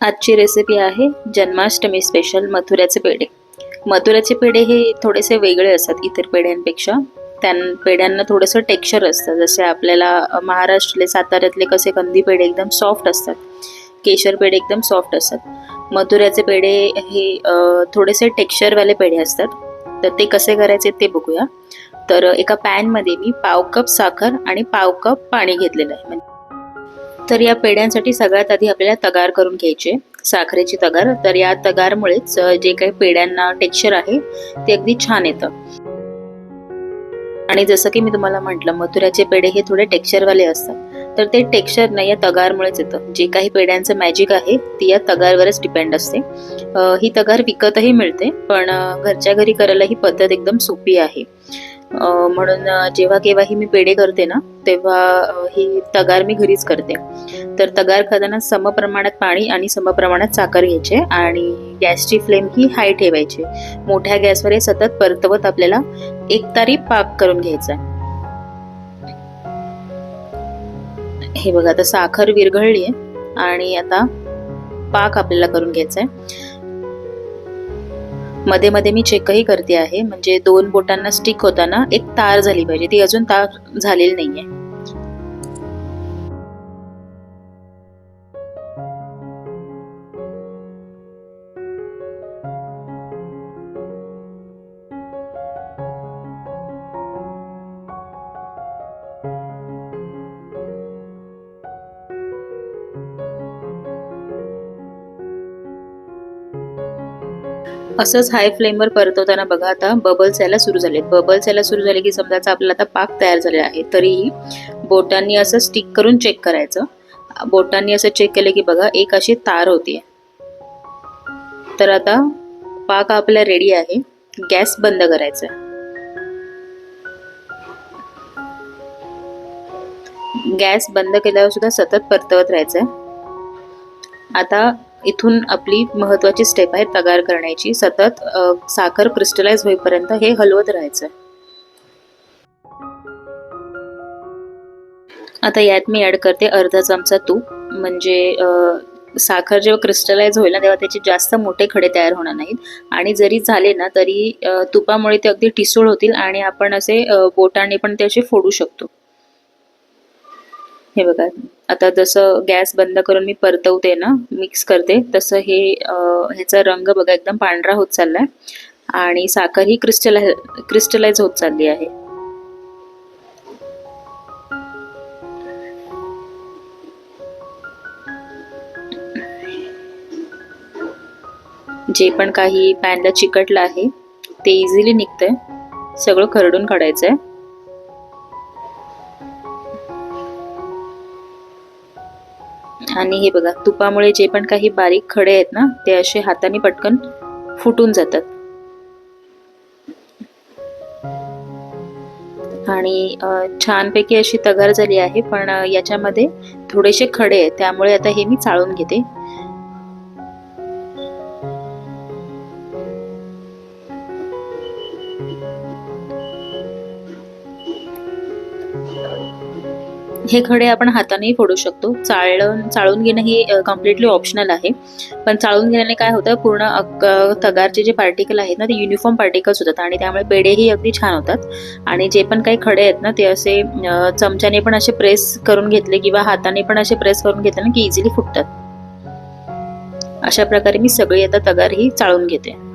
आजची रेसिपी आहे जन्माष्टमी स्पेशल मथुऱ्याचे पेढे. मथुऱ्याचे पेढे हे थोडेसे वेगळे असतात इतर पेढ्यांपेक्षा. त्यां पेढ्यांना थोडंसं टेक्स्चर असतं. जसे आपल्याला महाराष्ट्रले महाराष्ट्रातले साताऱ्यातले कसे कंदी पेढे एकदम सॉफ्ट असतात. केशर पेढे एकदम सॉफ्ट असतात. मथुऱ्याचे पेढे हे थोडेसे टेक्स्चरवाले पेढे असतात. तर ते कसे करायचे ते बघूया. तर एका पॅनमध्ये मी पाव कप साखर आणि पाव कप पाणी घेतलेलं आहे. म्हणजे तर या पेढ्यांसाठी सगळ्यात आधी आपल्याला तगार करून घ्यायचे साखरेची तगार. तर या तगारमुळेच जे काही पेढ्यांना टेक्स्चर आहे ते अगदी छान येतं. आणि जसं की मी तुम्हाला म्हटलं मथुऱ्याचे पेढे हे थोडे टेक्स्चरवाले असतात. तर ते टेक्स्चर ना या तगारमुळेच येतं. जे काही पेढ्यांचं मॅजिक आहे ती या तगारवरच डिपेंड असते. ही तगार विकतही मिळते पण घरच्या घरी करायला ही पद्धत एकदम सोपी आहे. म्हणून जेव्हा जेव्हा केव्हाही मी पेढे करते ना तेव्हा ही तगार मी घरीच करते. तर तगार खाताना समप्रमाणात पाणी आणि समप्रमाणात साखर घ्यायचे आणि गॅसची फ्लेम ही हाय ठेवायची. मोठ्या गॅसवर हे सतत परतवत आपल्याला एक तारी पाक करून घ्यायचा हे बघा आता साखर विरघळली आहे आणि आता पाक आपल्याला करून घ्यायचा आहे मध्ये मध्ये मी चेकही करते आहे. म्हणजे दोन बोटांना स्टिक होताना एक तार झाली पाहिजे. ती अजून तार झालेली नाही आहे असंच हाय फ्लेमवर परतवताना बघा आता बबल्स यायला सुरू झाले बबल्स यायला सुरू झाले की समजाचा आपला आता पाक तयार झालेला आहे. तरीही बोटांनी असं स्टिक करून चेक करायचं. बोटांनी असं चेक केलं की बघा एक अशी तार होती. तर आता पाक आपला रेडी आहे. गॅस बंद करायचा गॅस बंद केल्यावर सुद्धा सतत परतवत राहायचं आता इथून आपली महत्त्वाची स्टेप आहे तगार करण्याची. सतत साखर क्रिस्टलाइज होईपर्यंत हे हलवत राहायचं. आता यात मी ऍड करते अर्धा चमचा तूप. म्हणजे साखर जेव्हा क्रिस्टलाइज होईल ना तेव्हा त्याचे जास्त मोठे खडे तयार होणार नाहीत. आणि जरी झाले ना तरी तुपामुळे ते अगदी टिसूळ होतील आणि आपण असे बोटाने पण ते असे फोडू शकतो. हे बघा. आता जसं गॅस बंद करून मी परतवते ना मिक्स करते तसं हे ह्याचा रंग बघा एकदम पांढरा होत चाललाय आणि साखर ही क्रिस्टलाइज क्रिस्टलाइज होत चालली आहे. जे पण काही पॅनला चिकटलं आहे ते इझिली निघतंय. सगळं खरडून काढायचंय. आणि हे बघा तुपामुळे जे पण काही बारीक खडे आहेत ना ते असे हाताने पटकन फुटून जातात. आणि छानपैकी अशी तगार झाली आहे पण याच्यामध्ये थोडेसे खडे आहेत त्यामुळे आता हे मी चाळून घेते. हे खडे आपण हातानेही फोडू शकतो. चाळण चाळून घेणं हे कम्प्लिटली ऑप्शनल आहे. पण चाळून घेण्याने काय होतं पूर्ण तगारचे जे पार्टिकल आहेत ना ते युनिफॉर्म पार्टिकल्स होतात आणि त्यामुळे पेढेही अगदी छान होतात. आणि जे पण काही खडे आहेत ना ते असे चमच्याने पण असे प्रेस करून घेतले किंवा हाताने पण असे प्रेस करून घेतले ना की इझिली फुटतात. अशा प्रकारे मी सगळी आता तगार ही चाळून घेते.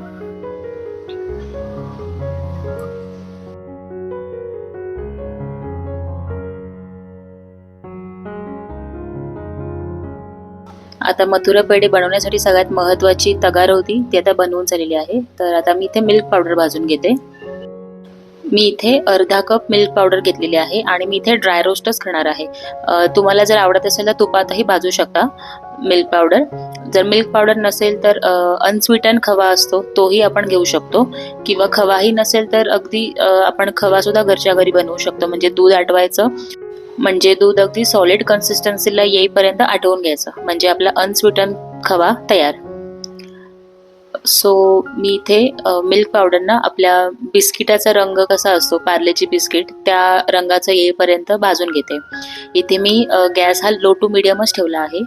आता मथुरा पेढे बनवण्यासाठी सगळ्यात महत्वाची तगार होती ती आता बनवून झालेली आहे. तर आता मी इथे मिल्क पावडर भाजून घेते. मी इथे अर्धा कप मिल्क पावडर घेतलेली आहे आणि मी इथे ड्राय रोस्टच करणार आहे. तुम्हाला जर आवडत असेल तर तुपातही भाजू शकता मिल्क पावडर जर मिल्क पावडर नसेल तर अनस्वीटन खवा असतो तोही आपण घेऊ शकतो. किंवा खवाही नसेल तर अगदी आपण खवासुद्धा घरच्या घरी बनवू शकतो. म्हणजे दूध आटवायचं म्हणजे दूध अगदी सॉलिड कन्सिस्टन्सीला येईपर्यंत आठवून घ्यायचं. म्हणजे आपला अनस्वीटन खवा तयार. सो मी इथे मिल्क पावडरना आपल्या बिस्किटाचा रंग कसा असतो पार्लेची बिस्किट त्या रंगाचा येईपर्यंत भाजून घेते. इथे मी गॅस हा लो टू मिडियमच ठेवला आहे.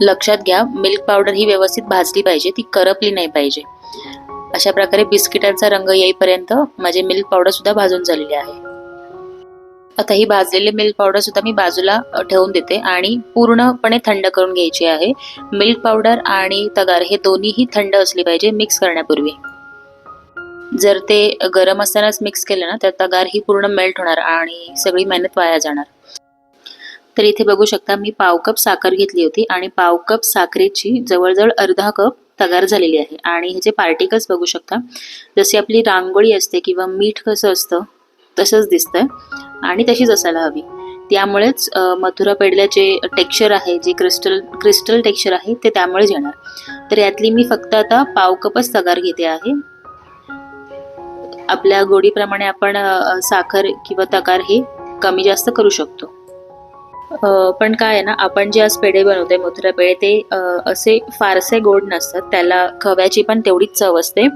लक्षात घ्या मिल्क पावडर ही व्यवस्थित भाजली पाहिजे ती करपली नाही पाहिजे. अशा प्रकारे बिस्किटांचा रंग येईपर्यंत माझे मिल्क पावडर सुद्धा भाजून झालेले आहे. आता ही भाजलेली मिल्क पावडर सुद्धा मी बाजूला ठेवून देते आणि पूर्णपणे थंड करून घ्यायची आहे. मिल्क पावडर आणि तगार हे दोन्हीही थंड असली पाहिजे मिक्स करण्यापूर्वी. जर ते गरम असतानाच मिक्स केलं ना तर तगार ही पूर्ण मेल्ट होणार आणि सगळी मेहनत वाया जाणार. तर इथे बघू शकता मी पाव कप साखर घेतली होती आणि पाव कप साखरेची जवळजवळ अर्धा कप तयार झालेली आहे. आणि ह्याचे पार्टिकल्स बघू शकता जशी आपली रांगोळी असते किंवा मीठ कसं असतं तसंच दिसतंय. आणि तशीच असायला हवी. त्यामुळेच मथुरा पेडला जे टेक्स्चर आहे जे क्रिस्टल क्रिस्टल टेक्स्चर आहे ते त्यामुळेच येणार. तर यातली मी फक्त आता पाव कपच तगार घेते आहे. आपल्या गोडीप्रमाणे आपण साखर किंवा तगार हे कमी जास्त करू शकतो. पण काय आहे ना आपण जे आज पेढे बनवतोय मथुरा पेढे ते असे फारसे गोड नसतात. त्याला खव्याची पण तेवढीच चव असते.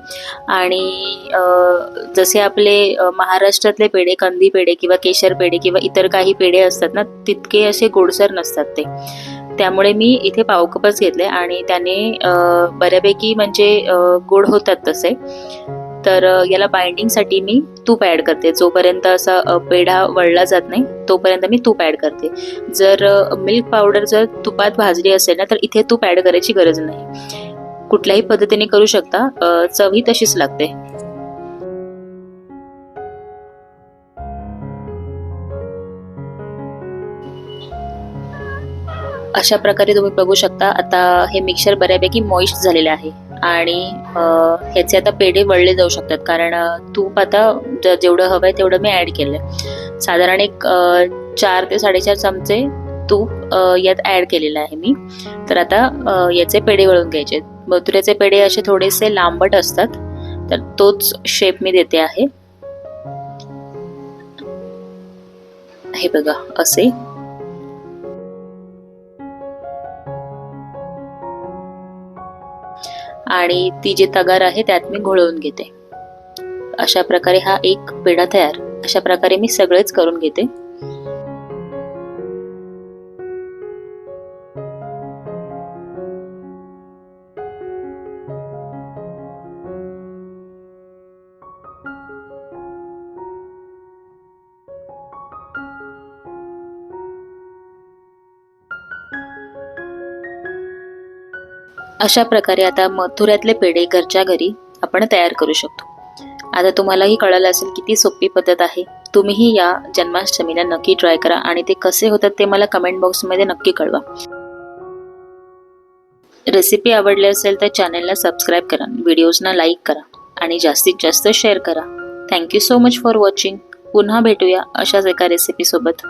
आणि जसे आपले महाराष्ट्रातले पेढे कंदी पेढे किंवा केशर पेढे किंवा इतर काही पेढे असतात ना तितके असे गोडसर नसतात ते. त्यामुळे मी इथे पावकपच घेतले आणि त्याने बऱ्यापैकी म्हणजे गोड होतात तसे. तर याला बाइंडिंगसाठी मी तूप ॲड करते. जोपर्यंत असा पेढा वळला जात नाही तोपर्यंत मी तूप ॲड करते. जर मिल्क पावडर जर तुपात भाजली असेल ना तर इथे तूप ॲड करायची गरज नाही. कुठल्याही पद्धतीने करू शकता चवही तशीच लागते. अशा प्रकारे तुम्ही बघू शकता आता हे मिक्सर बऱ्यापैकी मॉइस्ट झालेले आहे. आणि ह्याचे आता पेढे वळले जाऊ शकतात. कारण तूप आता जेवढं हवं आहे तेवढं मी ॲड केलं साधारण एक चार ते साडेचार चमचे तूप यात ॲड केलेलं आहे मी. तर आता याचे पेढे वळून घ्यायचे. मथुऱ्याचे पेढे असे थोडेसे लांबट असतात. तर तोच शेप मी देते आहे. हे बघा असे. आणि ती जी तगार आहे त्यात मी घोळवून घेते. अशा प्रकारे हा एक पेढा तयार. अशा प्रकारे मी सगळेच करून घेते. अशा प्रकारे आता मथुऱ्यातले पेढे घरच्या घरी आपण तयार करू शकतो. आता तुम्हालाही कळालं असेल किती सोपी पद्धत आहे. तुम्हीही या जन्माष्टमीला नक्की ट्राय करा आणि ते कसे होतात ते मला कमेंट बॉक्समध्ये नक्की कळवा. रेसिपी आवडली असेल तर चॅनलला सबस्क्राईब करा व्हिडिओजना लाईक करा आणि जास्तीत जास्त शेअर करा. Thank you so much for watching पुन्हा भेटूया अशाच एका रेसिपीसोबत